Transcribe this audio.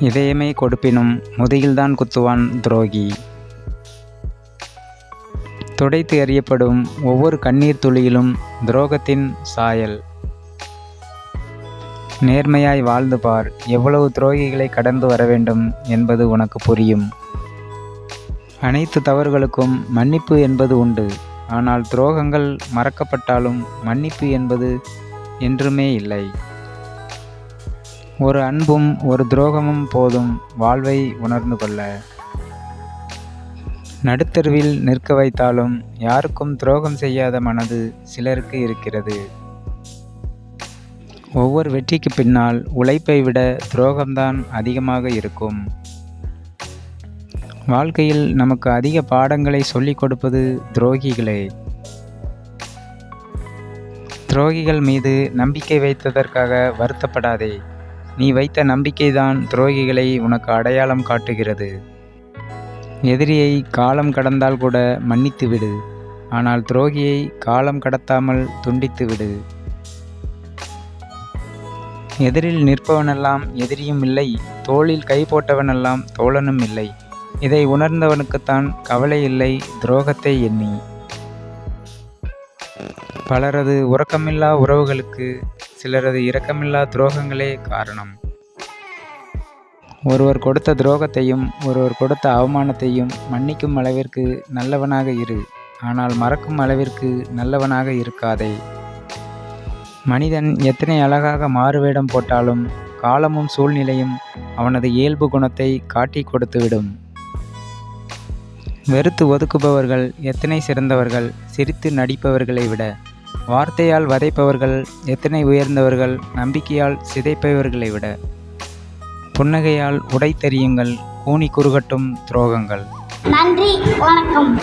இதயமே கொடுப்பினும் முதுகில்தான் குத்துவான் துரோகி. துடைத்து எறியப்படும் ஒவ்வொரு கண்ணீர் துளியிலும் துரோகத்தின் சாயல். நேர்மையாய் வாழ்ந்து பார் எவ்வளவு துரோகிகளை கடந்து வர வேண்டும் என்பது உனக்கு புரியும். அனைத்து தவறுகளுக்கும் மன்னிப்பு என்பது உண்டு ஆனால் துரோகங்கள் மறக்கப்பட்டாலும் மன்னிப்பு என்பது என்றுமே இல்லை. ஒரு அன்பும் ஒரு துரோகமும் போதும் வாழ்வை உணர்ந்து கொள்ள. நடுத்தருவில் நிற்க வைத்தாலும் யாருக்கும் துரோகம் செய்யாத மனது சிலருக்கு இருக்கிறது. ஒவ்வொரு வெற்றிக்கு பின்னால் உழைப்பை விட துரோகம்தான் அதிகமாக இருக்கும். வாழ்க்கையில் நமக்கு அதிக பாடங்களை சொல்லிக் கொடுப்பது துரோகிகளே. துரோகிகள் மீது நம்பிக்கை வைத்ததற்காக வருத்தப்படாதே. நீ வைத்த நம்பிக்கைதான் துரோகிகளை உனக்கு அடையாளம் காட்டுகிறது. எதிரியை காலம் கடந்தால் கூட மன்னித்து விடு. ஆனால் துரோகியை காலம் கடத்தாமல் துண்டித்து விடு. எதிரில் நிற்பவனெல்லாம் எதிரியும் இல்லை தோளில் கை போட்டவனெல்லாம் தோழனும் இல்லை. இதை உணர்ந்தவனுக்குத்தான் கவலை இல்லை துரோகத்தை எண்ணி. பலரது உறக்கமில்லா உறவுகளுக்கு சிலரது இரக்கமில்லா துரோகங்களே காரணம். ஒருவர் கொடுத்த துரோகத்தையும் ஒருவர் கொடுத்த அவமானத்தையும் மன்னிக்கும் அளவிற்கு நல்லவனாக இரு. ஆனால் மறக்கும் அளவிற்கு நல்லவனாக இருக்காதே. மனிதன் எத்தனை அழகாக மாறுவேடம் போட்டாலும் காலமும் சூழ்நிலையும் அவனது இயல்பு குணத்தை காட்டி கொடுத்துவிடும். வெறுத்து ஒதுக்குபவர்கள் எத்தனை சிறந்தவர்கள் சிரித்து நடிப்பவர்களை விட. வார்த்தையால் வதைப்பவர்கள் எத்தனை உயர்ந்தவர்கள் நம்பிக்கையால் சிதைப்பவர்களை விட. புன்னகையால் உடை தெரியுங்கள் கூனி குறுகட்டும் துரோகங்கள். நன்றி வணக்கம்.